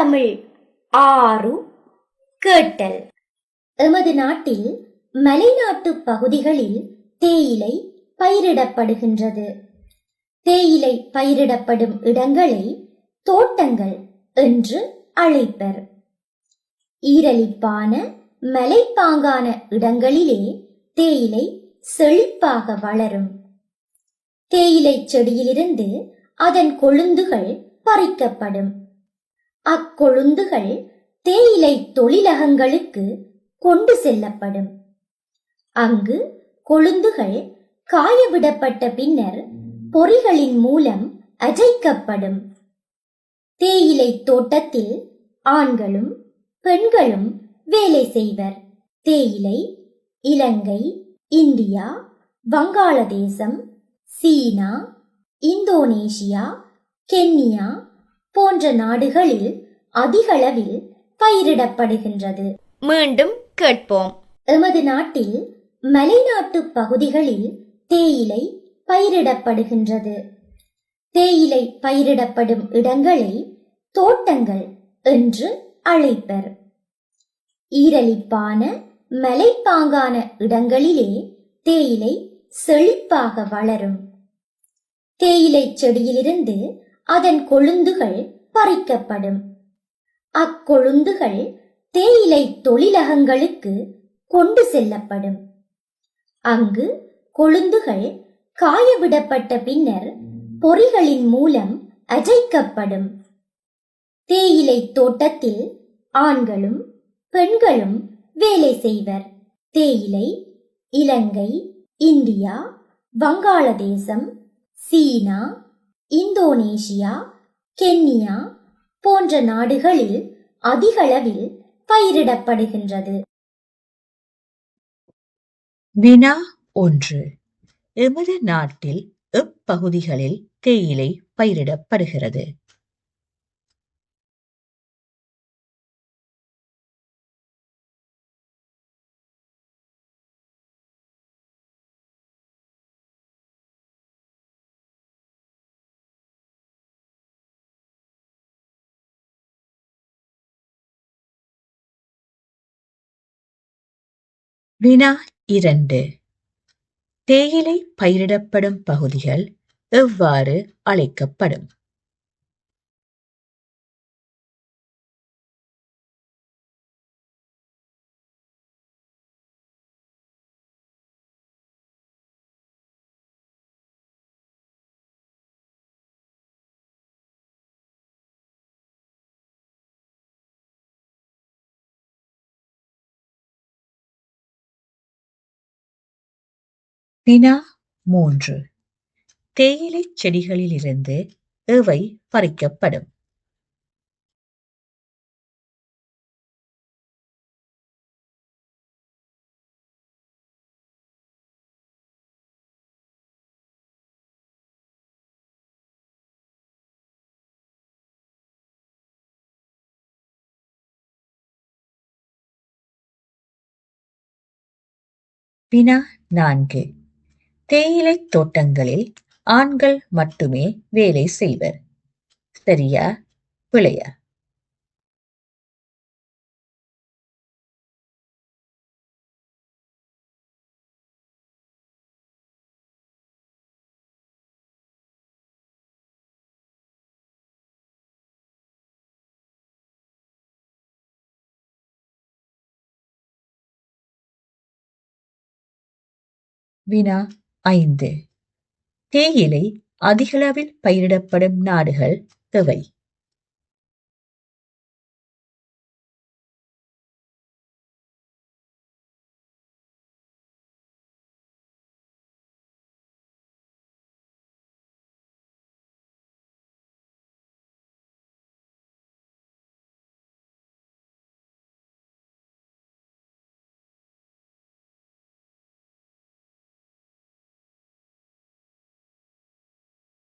தமிழ் ஆறு கேட்டல். எமது நாட்டில் மலைநாட்டு பகுதிகளில் தேயிலை பயிரிடப்படுகின்றது. தேயிலை பயிரிடப்படும் இடங்களை தோட்டங்கள் என்று அழைப்பர். ஈரலிப்பான மலைப்பாங்கான இடங்களிலே தேயிலை செழிப்பாக வளரும். தேயிலை செடியிலிருந்து அதன் கொழுந்துகள் பறிக்கப்படும். அக்கொழுந்துகள் தேயிலை தொழிலகங்களுக்கு கொண்டு செல்லப்படும். அங்கு கொழுந்துகள் காயவிடப்பட்ட பின்னர் பொறிகளின் மூலம் அஜைக்கப்படும். தேயிலை தோட்டத்தில் ஆண்களும் பெண்களும் வேலை செய்வர். தேயிலை இலங்கை இந்தியா வங்காளதேசம் சீனா இந்தோனேஷியா கென்யா போன்ற நாடுகளில் அதிகளவில் பயிரிடப்படுகின்றது. மீண்டும் கேட்போம். எமது நாட்டில் மலைநாட்டு பகுதிகளில் தேயிலை பயிரிடப்படுகின்றது. தேயிலை பயிரிடப்படும் இடங்களை தோட்டங்கள் என்று அழைப்பர். ஈரலிப்பான மலைப்பாங்கான இடங்களிலே தேயிலை செழிப்பாக வளரும். தேயிலை செடியிலிருந்து அதன் கொழுந்துகள் பறிக்கப்படும். அக்கொழுந்துகள் தேயிலை தொழிலகங்களுக்கு கொண்டு செல்லப்படும். அங்கு கொழுந்துகள் காயவிடப்பட்ட பின்னர் பொறிகளின் மூலம் அஜைக்கப்படும். தேயிலை தோட்டத்தில் ஆண்களும் பெண்களும் வேலை செய்வர். தேயிலை இலங்கை இந்தியா வங்காளதேசம் சீனா இந்தோனேஷியா கென்னியா போன்ற நாடுகளில் அதிகளவில் பயிரிடப்படுகின்றது. வினா ஒன்று. எமது நாட்டில் எப்பகுதிகளில் தேயிலை பயிரிடப்படுகிறது? வினா இரண்டு. தேயிலை பயிரிடப்படும் பகுதிகள் எவ்வாறு அழைக்கப்படும்? வினா மூன்று. தேயிலை செடிகளிலிருந்து எவை பறிக்கப்படும்? வினா நான்கு. தேயிலை தோட்டங்களில் ஆண்கள் மட்டுமே வேலை செய்வர். சரியா? பிழையா? வினா ஐந்து. தேயிலை அதிகளவில் பயிரிடப்படும் நாடுகள் எவை